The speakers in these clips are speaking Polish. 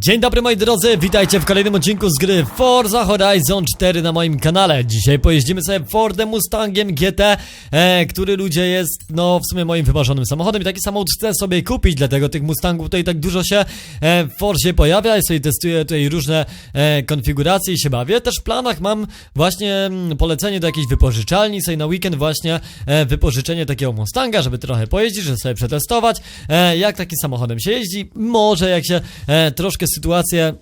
Dzień dobry moi drodzy, witajcie w kolejnym odcinku z gry Forza Horizon 4 na moim kanale. Dzisiaj pojeździmy sobie Fordem Mustangiem GT, e, który ludzie jest no w sumie moim wymarzonym samochodem I taki samochód chcę sobie kupić, dlatego tych Mustangów tutaj tak dużo się e, w Forzie pojawia. I sobie testuję tutaj różne e, konfiguracje i się bawię. Też w planach mam właśnie mm, polecenie do jakiejś wypożyczalni. Sobie na weekend właśnie e, wypożyczenie takiego Mustanga, żeby trochę pojeździć, żeby sobie przetestować e, Jak takim samochodem się jeździ, może jak się e, troszkę sytuacje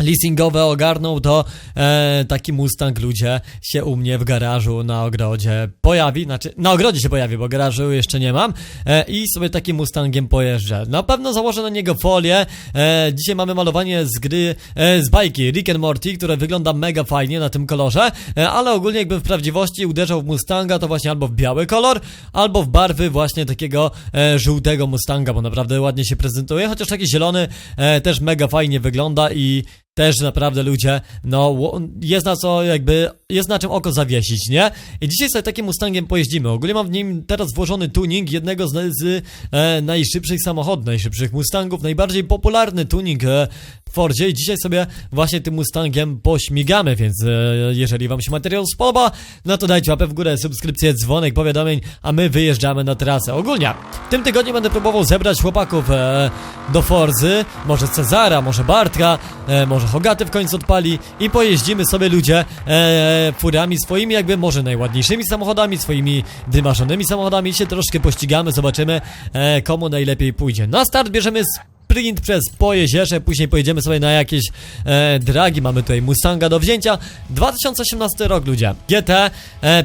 leasingowe ogarną, to e, taki Mustang ludzie się u mnie w garażu na ogrodzie pojawi, znaczy na ogrodzie się pojawi, bo garażu jeszcze nie mam e, i sobie takim Mustangiem pojeżdżę. Na pewno założę na niego folię. E, dzisiaj mamy malowanie z gry, e, z bajki Rick and Morty, które wygląda mega fajnie na tym kolorze, e, ale ogólnie jakbym w prawdziwości uderzał w Mustanga, to właśnie albo w biały kolor, albo w barwy właśnie takiego e, żółtego Mustanga, bo naprawdę ładnie się prezentuje, chociaż taki zielony e, też mega fajnie wygląda i też naprawdę ludzie, no jest na co jakby, jest na czym oko zawiesić, nie? I dzisiaj sobie takim Mustangiem pojeździmy. Ogólnie mam w nim teraz włożony tuning jednego z, z e, najszybszych samochodów, najszybszych Mustangów, najbardziej popularny tuning e, Fordzie i dzisiaj sobie właśnie tym Mustangiem pośmigamy, więc e, jeżeli wam się materiał spodoba, no to dajcie łapę w górę, subskrypcję, dzwonek, powiadomień, a my wyjeżdżamy na trasę. Ogólnie, w tym tygodniu będę próbował zebrać chłopaków e, do Forzy, może Cezara, może Bartka, e, może Hogaty w końcu odpali i pojeździmy sobie ludzie e, furami swoimi jakby może najładniejszymi samochodami, swoimi wymarzonymi samochodami, się troszkę pościgamy, zobaczymy e, komu najlepiej pójdzie. Na start bierzemy sprint przez Pojezierze, później pojedziemy sobie na jakieś e, dragi, mamy tutaj Mustanga do wzięcia 2018 rok ludzie, GT e,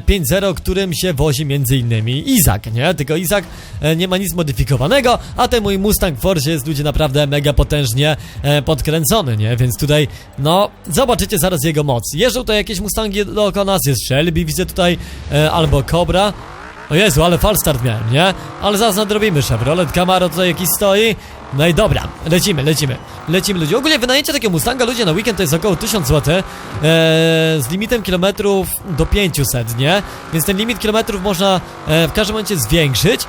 5.0, którym się wozi między innymi Izak, nie? Tylko Izak e, nie ma nic modyfikowanego, a ten mój Mustang Force jest ludzie naprawdę mega potężnie e, podkręcony, nie? Więc tutaj, no, zobaczycie zaraz jego moc. Jeżdżą tutaj jakieś Mustangi dookoła nas, jest Shelby, widzę tutaj, e, albo Cobra, o Jezu, ale falstart miałem, nie? Ale zaraz nadrobimy Chevrolet Camaro tutaj jakiś stoi No i dobra, lecimy, lecimy Lecimy ludzie, ogólnie wynajęcie takiego Mustanga ludzie na weekend to jest około 1000 zł eee, Z limitem kilometrów do 500, nie? Więc ten limit kilometrów można e, w każdym momencie zwiększyć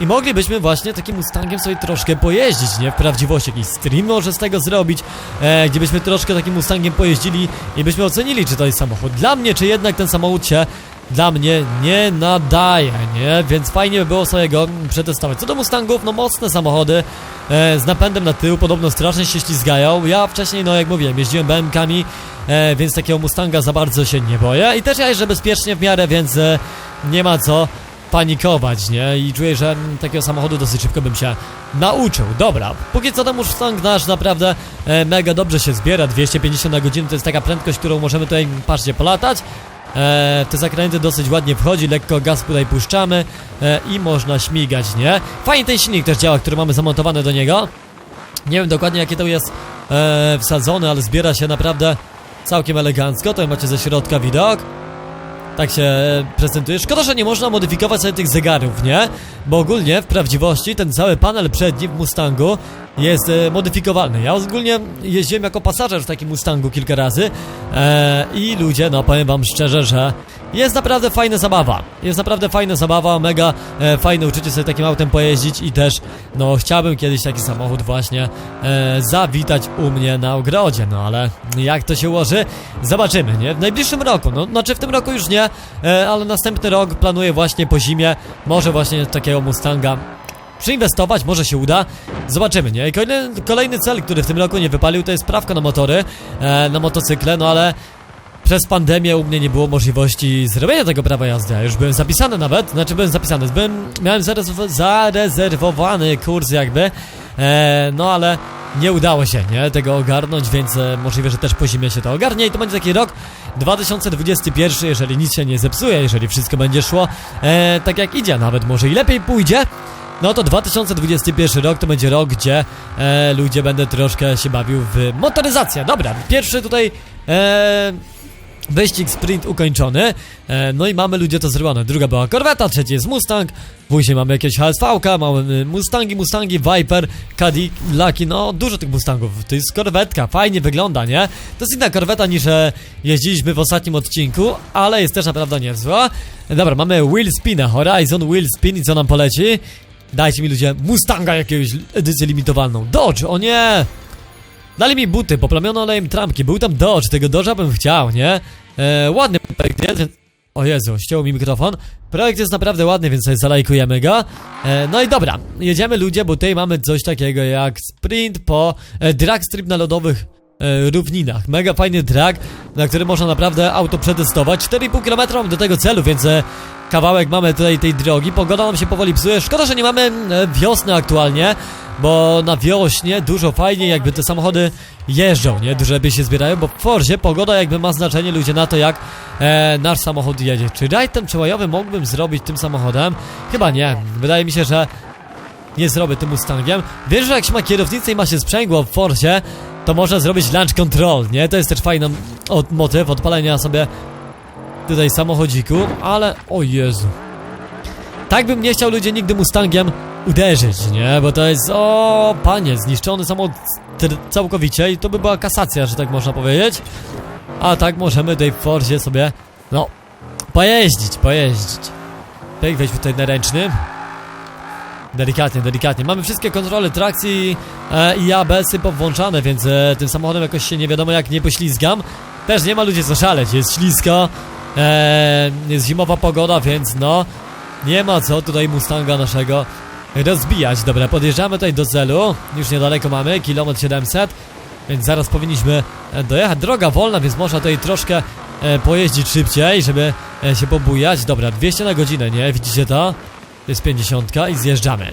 i moglibyśmy właśnie takim Mustangiem sobie troszkę pojeździć, nie? W prawdziwości jakiś stream może z tego zrobić, e, gdzie byśmy troszkę takim Mustangiem pojeździli i byśmy ocenili, czy to jest samochód dla mnie, czy jednak ten samochód się dla mnie nie nadaje, nie? Więc fajnie by było sobie go przetestować. Co do Mustangów, no mocne samochody e, z napędem na tył, podobno strasznie się ślizgają. Ja wcześniej, no jak mówiłem, jeździłem BM-kami, e, więc takiego Mustanga za bardzo się nie boję. I też ja jeżdżę bezpiecznie w miarę, więc e, nie ma co panikować, nie? I czuję, że takiego samochodu dosyć szybko bym się nauczył. Dobra, póki co ten Mustang nasz naprawdę e, mega dobrze się zbiera. 250 na godzinę to jest taka prędkość, którą możemy tutaj, patrzcie, polatać. E, te zakręty dosyć ładnie wchodzi, lekko gaz tutaj puszczamy e, i można śmigać, nie? Fajnie ten silnik też działa, który mamy zamontowany do niego. Nie wiem dokładnie jakie to jest e, wsadzone, ale zbiera się naprawdę całkiem elegancko. Tutaj macie ze środka widok. Tak się e, prezentuje. Szkoda, że nie można modyfikować sobie tych zegarów, nie? Bo ogólnie w prawdziwości ten cały panel przedni w Mustangu jest e, modyfikowalny. Ja ogólnie jeździłem jako pasażer w takim Mustangu kilka razy e, i ludzie, no powiem wam szczerze, że jest naprawdę fajna zabawa. Jest naprawdę fajna zabawa, mega e, fajne uczucie sobie takim autem pojeździć i też, no chciałbym kiedyś taki samochód właśnie e, zawitać u mnie na ogrodzie, no ale jak to się ułoży, zobaczymy, nie? W najbliższym roku, no znaczy w tym roku już nie, e, ale następny rok planuję właśnie po zimie, może właśnie takiego Mustanga przeinwestować, może się uda. Zobaczymy, nie? Kolejny, kolejny cel, który w tym roku nie wypalił, to jest prawka na motory, e, na motocykle, no ale przez pandemię u mnie nie było możliwości zrobienia tego prawa jazdy. Ja już byłem zapisany nawet, znaczy byłem zapisany, byłem, miałem zarezerw zarezerwowany kurs jakby, e, no ale nie udało się, nie, tego ogarnąć, więc e, możliwe, że też po zimie się to ogarnie i to będzie taki rok 2021, jeżeli nic się nie zepsuje, jeżeli wszystko będzie szło e, tak jak idzie, nawet może i lepiej pójdzie, no to 2021 rok to będzie rok, gdzie e, ludzie będę troszkę się bawił w motoryzację. Dobra, pierwszy tutaj e, wyścig sprint ukończony. E, no i mamy ludzie to zrobione. Druga była korweta, trzeci jest Mustang, później mamy jakieś HSV, mamy Mustangi, Mustangi, Viper, Cadillac, no dużo tych Mustangów. To jest korwetka, fajnie wygląda, nie? To jest inna korweta niż e, jeździliśmy w ostatnim odcinku, ale jest też naprawdę niezła. Dobra, mamy Wheel Spina, Horizon Wheel Spin i co nam poleci? Dajcie mi ludzie Mustanga jakiegoś edycję limitowaną. Dodge, o nie! Dali mi buty, poplamiono olejem trampki, był tam Dodge, tego Dodge'a bym chciał, nie? E, ładny projekt, nie? O Jezu, ściął mi mikrofon. Projekt jest naprawdę ładny, więc sobie zalajkujemy go. E, no i dobra, jedziemy ludzie, bo tutaj mamy coś takiego jak sprint po e, drag strip na lodowych równinach. Mega fajny drag, na który można naprawdę auto przetestować. 4,5 km do tego celu, więc e, kawałek mamy tutaj tej drogi. Pogoda nam się powoli psuje. Szkoda, że nie mamy e, wiosny aktualnie, bo na wiośnie dużo fajniej jakby te samochody jeżdżą, nie? Dużo lepiej się zbierają, bo w Forzie pogoda jakby ma znaczenie ludzie na to, jak e, nasz samochód jedzie. Czy rajd ten przełajowy mógłbym zrobić tym samochodem? Chyba nie. Wydaje mi się, że nie zrobię tym Mustangiem. Wiesz, że jak się ma kierownicę i ma się sprzęgło w Forzie, to można zrobić launch control, nie? To jest też fajny od, motyw odpalenia sobie tutaj samochodziku, ale o Jezu. Tak bym nie chciał ludzie nigdy Mustangiem uderzyć, nie? Bo to jest, o panie, zniszczony samochód całkowicie i to by była kasacja, że tak można powiedzieć. A tak możemy tutaj w Forzie sobie, no, pojeździć, pojeździć. Tak, weźmy tutaj na ręczny. Delikatnie, delikatnie. Mamy wszystkie kontrole trakcji e, i ABS-y powłączane, więc e, tym samochodem jakoś się nie wiadomo jak nie poślizgam. Też nie ma ludzi co szaleć, jest ślisko, e, jest zimowa pogoda, więc no, nie ma co tutaj Mustanga naszego rozbijać. Dobra, podjeżdżamy tutaj do celu, już niedaleko mamy, kilometr 700, więc zaraz powinniśmy e, dojechać. Droga wolna, więc można tutaj troszkę e, pojeździć szybciej, żeby e, się pobujać. Dobra, 200 na godzinę, nie? Widzicie to? To jest 50 i zjeżdżamy.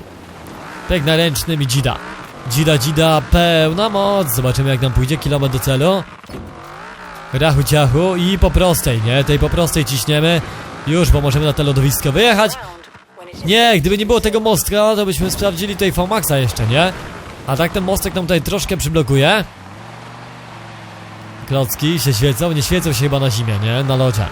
Pek na ręcznym i dzida. Dzida, dzida, pełna moc. Zobaczymy jak nam pójdzie kilometr do celu. Rachu ciachu i po prostej, nie? Tej po prostej ciśniemy. Już, bo możemy na to lodowisko wyjechać. Nie, gdyby nie było tego mostka, to byśmy sprawdzili tutaj VMAXa jeszcze, nie? A tak ten mostek nam tutaj troszkę przyblokuje. Klocki się świecą, nie świecą się chyba na zimie, nie? Na lodzie.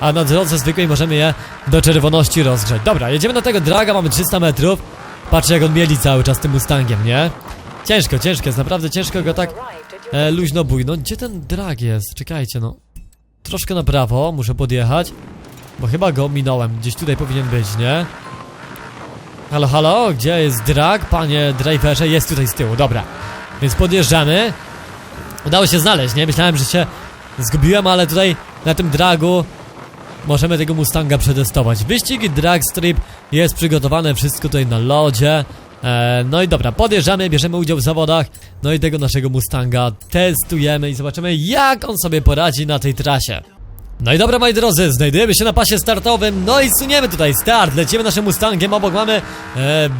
A na drodze zwykłej możemy je do czerwoności rozgrzać. Dobra, jedziemy na tego draga, mamy 300 metrów. Patrzcie jak on mieli cały czas tym Mustangiem, nie? Ciężko, ciężko, jest naprawdę ciężko go tak e, luźno bój. No gdzie ten drag jest? Czekajcie, no. Troszkę na prawo, muszę podjechać. Bo chyba go minąłem, gdzieś tutaj powinien być, nie? Halo, halo, gdzie jest drag, panie driverze? Jest tutaj z tyłu, dobra. Więc podjeżdżamy. Udało się znaleźć, nie? Myślałem, że się zgubiłem, ale tutaj na tym dragu możemy tego Mustanga przetestować. Wyścig drag strip jest przygotowane, wszystko tutaj na lodzie. E, no i dobra, podjeżdżamy, bierzemy udział w zawodach. No i tego naszego Mustanga testujemy i zobaczymy jak on sobie poradzi na tej trasie. No i dobra moi drodzy, znajdujemy się na pasie startowym, no i suniemy tutaj start, lecimy naszym Mustangiem, obok mamy e,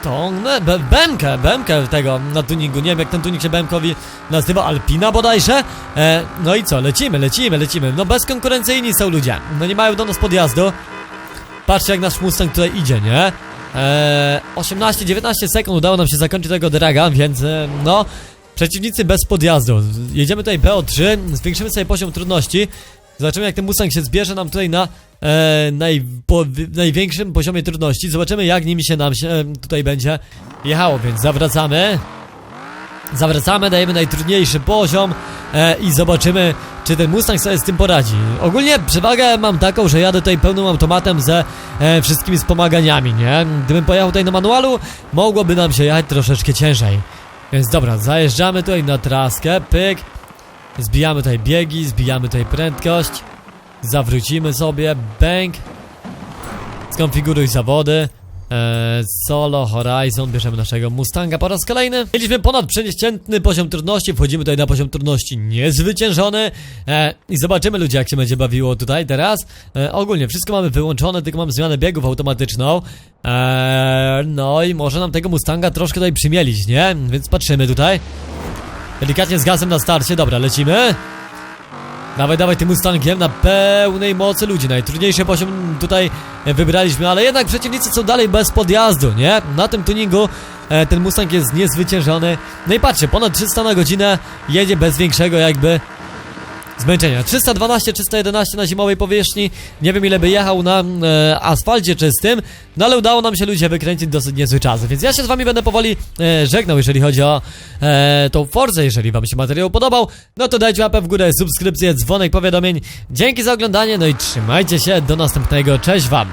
Berton, be, Bemkę, Bemkę tego na tuningu, nie wiem jak ten tunik się Bemkowi nazywa, Alpina bodajże e, No i co, lecimy, lecimy, lecimy, no bezkonkurencyjni są ludzie, no nie mają do nas podjazdu Patrzcie jak nasz Mustang tutaj idzie, nie? Eee, 18-19 sekund udało nam się zakończyć tego draga, więc e, no Przeciwnicy bez podjazdu. Jedziemy tutaj BO3, zwiększymy sobie poziom trudności. Zobaczymy jak ten Mustang się zbierze nam tutaj na e, naj, po, największym poziomie trudności. Zobaczymy jak nimi się nam się e, tutaj będzie jechało, więc zawracamy. Zawracamy, dajemy najtrudniejszy poziom e, i zobaczymy, czy ten Mustang sobie z tym poradzi. Ogólnie przewagę mam taką, że jadę tutaj pełnym automatem ze e, wszystkimi wspomaganiami, nie? Gdybym pojechał tutaj na manualu, mogłoby nam się jechać troszeczkę ciężej. Więc dobra, zajeżdżamy tutaj na traskę, pyk. Zbijamy tutaj biegi, zbijamy tutaj prędkość. Zawrócimy sobie, bang. Skonfiguruj zawody. Eee, solo, Horizon, bierzemy naszego Mustanga po raz kolejny. Mieliśmy ponad przeciętny poziom trudności, wchodzimy tutaj na poziom trudności niezwyciężony. Eee, I zobaczymy ludzie jak się będzie bawiło tutaj teraz. Eee, ogólnie wszystko mamy wyłączone, tylko mamy zmianę biegów automatyczną. Eee, no i może nam tego Mustanga troszkę tutaj przymielić, nie? Więc patrzymy tutaj. Delikatnie z gazem na starcie, dobra, lecimy. Dawaj, dawaj tym Mustangiem na pełnej mocy ludzi. Najtrudniejszy poziom tutaj e, wybraliśmy, ale jednak przeciwnicy są dalej bez podjazdu, nie? Na tym tuningu e, ten Mustang jest niezwyciężony. No i patrzcie, ponad 300 na godzinę jedzie bez większego jakby zmęczenia. 312, 311 na zimowej powierzchni. Nie wiem ile by jechał na e, asfalcie czystym, no ale udało nam się ludzie wykręcić dosyć niezły czas. Więc ja się z wami będę powoli e, żegnał, jeżeli chodzi o e, tą Forzę. Jeżeli wam się materiał podobał, no to dajcie łapę w górę, subskrypcję, dzwonek powiadomień. Dzięki za oglądanie, no i trzymajcie się, do następnego, cześć wam!